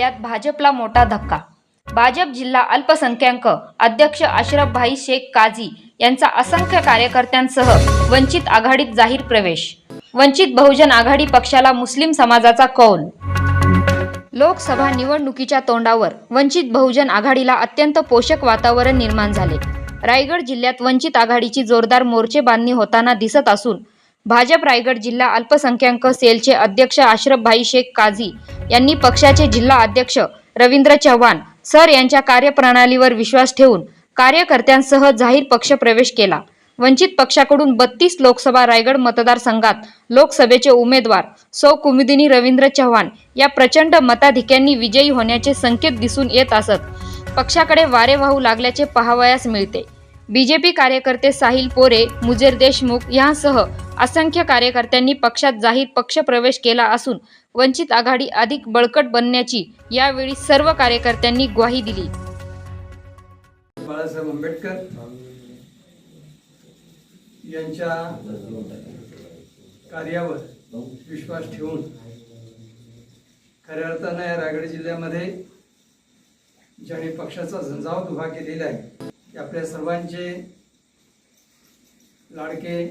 जिल्ह्यात भाजपला मोठा धक्का. भाजप जिल्हा अल्पसंख्याक अध्यक्ष अशरफभाई शेख काझी यांचा असंख्य कार्यकर्त्यांसह वंचित आघाडीत जाहीर प्रवेश. वंचित बहुजन आघाडी पक्षाला मुस्लिम समाजाचा कौल. लोकसभा निवडणुकीच्या तोंडावर वंचित बहुजन आघाडीला अत्यंत पोषक वातावरण निर्माण झाले. रायगड जिल्ह्यात वंचित आघाडीची जोरदार मोर्चे बांधणी होताना दिसत असून भाजप रायगड जिल्हा अल्पसंख्याक सेलचे अध्यक्ष आश्रफभाई शेख काझी यांनी पक्षाचे जिल्हा अध्यक्ष रवींद्र चव्हाण सर यांच्या कार्यप्रणालीवर विश्वास ठेवून कार्यकर्त्यांसह जाहीर पक्ष प्रवेश केला. वंचित पक्षाकडून बत्तीस लोकसभा रायगड मतदारसंघात लोकसभेचे उमेदवार सौ कुमुदिनी रवींद्र चव्हाण या प्रचंड मताधिक्यांनी विजयी होण्याचे संकेत दिसून येत असत. पक्षाकडे वारे वाहू लागल्याचे पाहावयास मिळते. बीजेपी कार्यकर्ते साहिल पोरे मुजेर देशमुख यांसह असंख्य कार्यकर्त्यांनी पक्षात जाहीर पक्ष प्रवेश केला असून वंचित आघाडी अधिक बळकट बनण्याची यावेळी सर्व कार्यकर्त्यांनी ग्वाही दिली. बाळासाहेब आंबेडकर यांच्या कार्यावर विश्वास ठेवून खऱ्या अर्थानं या रायगड जिल्ह्यामध्ये ज्याने पक्षाचा झंझावत उभा केलेला आहे की आपल्या सर्वांचे लाडके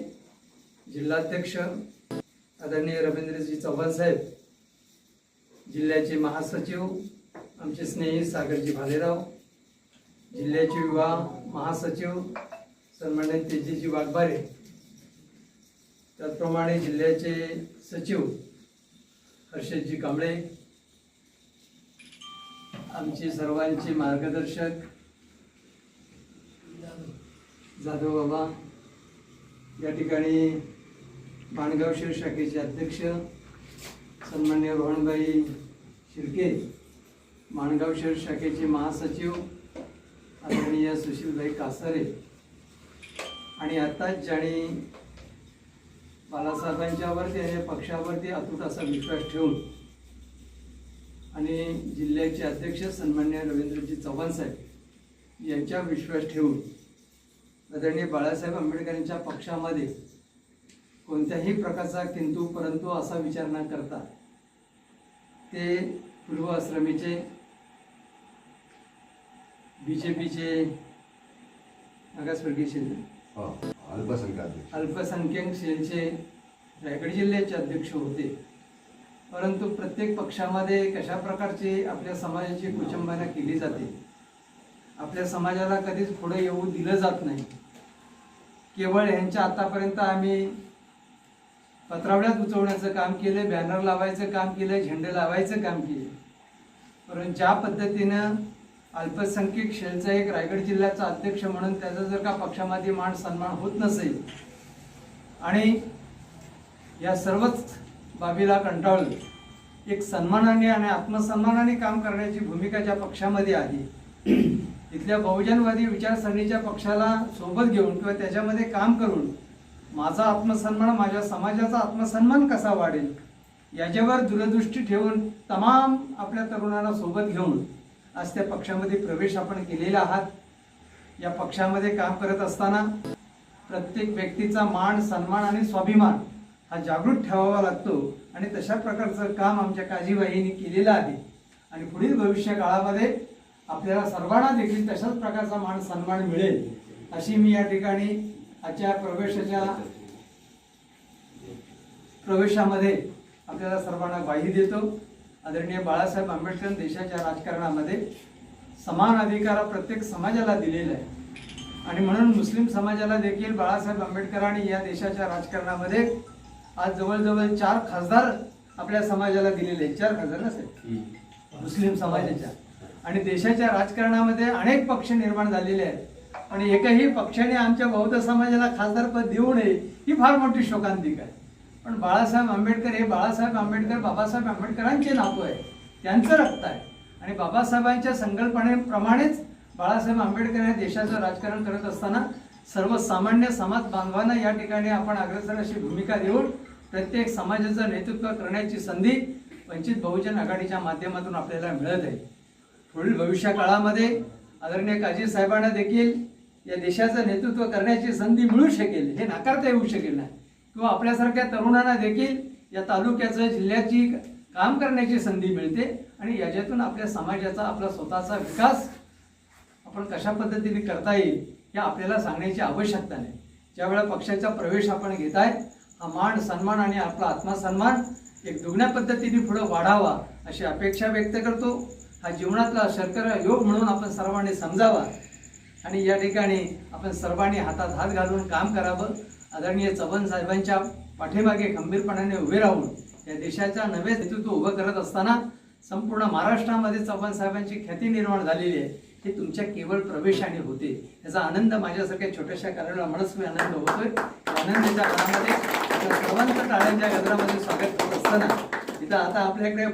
जिल्हाध्यक्ष आदरणीय रवींद्रजी चव्हाण साहेब जिल्ह्याचे महासचिव आमचे स्नेही सागरजी भालेराव जिल्ह्याचे युवा महासचिव सन्मान्य तेजीजी वाघबारे त्याचप्रमाणे जिल्ह्याचे सचिव हर्षदजी कांबळे आमचे सर्वांचे मार्गदर्शक जाधव बाबा. या ठिकाणी माणगाव शहर शाखेचे अध्यक्ष सन्मान्य रोहनबाई शिर्के माणगाव शहर शाखेचे महासचिव आदरणीय सुशीलभाई कासारे आणि आत्ताच ज्याने बालासाहेबांच्यावरती आणि पक्षावरती अतूट असा विश्वास ठेवून आणि जिल्ह्याचे अध्यक्ष सन्मान्य रवींद्रजी चव्हाण साहेब यांच्या विश्वास ठेवून आदरणीय बाळासाहेब आंबेडकरांच्या पक्षामध्ये कोणत्याही प्रकारचा किंतु परंतु असा विचार न करता ते पूर्व आश्रमीचे बी जे पीचे मागासवर्गीय सेल हो, अल्पसंख्याक अल्पसंख्याक सेलचे रायगड जिल्ह्याचे अध्यक्ष होते. परंतु प्रत्येक पक्षामध्ये कशा प्रकारची आपल्या समाजाची कुचंबना केली जाते? आपल्या समाजाला कधीच पुढे येऊ दिलं जात नाही. केवळ यांच्या आतापर्यंत आम्ही पत्रावळ्यात उचवण्याचं काम केलं बॅनर लावायचं काम केलं झेंडे लावायचं काम केलं. परंतु ज्या पद्धतीनं अल्पसंख्यक शेलचा एक रायगड जिल्ह्याचा अध्यक्ष म्हणून त्याचा जर का पक्षामध्ये मान सन्मान होत नसेल आणि या सर्वच बाबीला कंटाळून एक सन्मानाने आणि आत्मसन्मानाने काम करण्याची भूमिका ज्या पक्षामध्ये आली इथल्या बहुजनवादी विचारसरणीच्या पक्षाला सोबत घेऊन किंवा त्याच्यामध्ये काम करून माझा आत्मसन्मान माझ्या समाजाचा आत्मसन्मान कसा वाढेल याच्यावर दूरदृष्टी ठेवून तमाम आपल्या तरुणांना सोबत घेऊन आज त्या पक्षामध्ये प्रवेश आपण केलेला आहात. या पक्षामध्ये काम करत असताना प्रत्येक व्यक्तीचा मान सन्मान आणि स्वाभिमान हा जागृत ठेवावा लागतो आणि तशा प्रकारचं काम आमच्या काजीबाईंनी केलेलं आहे. आणि पुढील भविष्य काळामध्ये आपल्याला सर्वांना देखील तशाच प्रकारचा मान सन्मान मिळेल अशी मी या ठिकाणी आजच्या प्रवेशाच्या प्रवेशामध्ये आपल्याला सर्वांना ग्वाही देतो. आदरणीय बाळासाहेब आंबेडकर देशाच्या राजकारणामध्ये समान अधिकार प्रत्येक समाजाला दिलेला आहे. आणि म्हणून मुस्लिम समाजाला देखील बाळासाहेब आंबेडकरांनी या देशाच्या राजकारणामध्ये आज जवळजवळ चार खासदार आपल्या समाजाला दिलेले आहेत. चार खासदार नसेल मुस्लिम समाजाच्या. आणि देशाच्या राजकारणामध्ये अनेक पक्ष निर्माण झालेले आहेत. आणि एकही पक्षाने आमच्या बौद्ध समाजाला खासदारपद देऊ नये ही फार मोठी शोकांतिक आहे. पण बाळासाहेब आंबेडकर हे बाळासाहेब आंबेडकर बाबासाहेब आंबेडकरांचे नातू आहे त्यांचं रक्त आहे. आणि बाबासाहेबांच्या संकल्पनेप्रमाणेच बाळासाहेब आंबेडकर हे देशाचं राजकारण करत असताना सर्वसामान्य समाज बांधवांना या ठिकाणी आपण अग्रसर अशी भूमिका देऊन प्रत्येक समाजाचं नेतृत्व करण्याची संधी वंचित बहुजन आघाडीच्या माध्यमातून आपल्याला मिळत आहे. पुढील भविष्य काळामध्ये आदरणीय काजी साहेबांना देखील या देशाचं नेतृत्व करण्याची संधी मिळू शकेल हे नाकारता येऊ शकेल नाही. किंवा आपल्यासारख्या तरुणांना देखील या तालुक्याचं जिल्ह्याची काम करण्याची संधी मिळते आणि याच्यातून आपल्या समाजाचा आपला स्वतःचा विकास आपण कशा पद्धतीने करता येईल हे आपल्याला सांगण्याची आवश्यकता नाही. ज्यावेळेला पक्षाचा प्रवेश आपण घेत आहे हा मान सन्मान आणि आपला आत्मसन्मान एक दुगण्या पद्धतीने पुढं वाढावा अशी अपेक्षा व्यक्त करतो. हा जीवनातला शर्करा योग म्हणून आपण सर्वांनी समजावा. आणि या ठिकाणी आपण सर्वांनी हातात हात घालून काम करावं. आदरणीय चव्हाण साहेबांच्या पाठीमागे खंबीरपणाने उभे राहून या देशाच्या नवे नेतृत्व उभं करत असताना संपूर्ण महाराष्ट्रामध्ये चव्हाण साहेबांची ख्याती निर्माण झालेली आहे. हे तुमच्या केवळ प्रवेशाने होते. याचा आनंद माझ्यासारख्या छोट्याशा कार्याला मनस्वी आनंद होतोय. या आनंदाच्या काळामध्ये आपल्या सर्वांचं टाळ्यांच्या गजरामध्ये स्वागत करत असताना इथं आता आपल्याकडे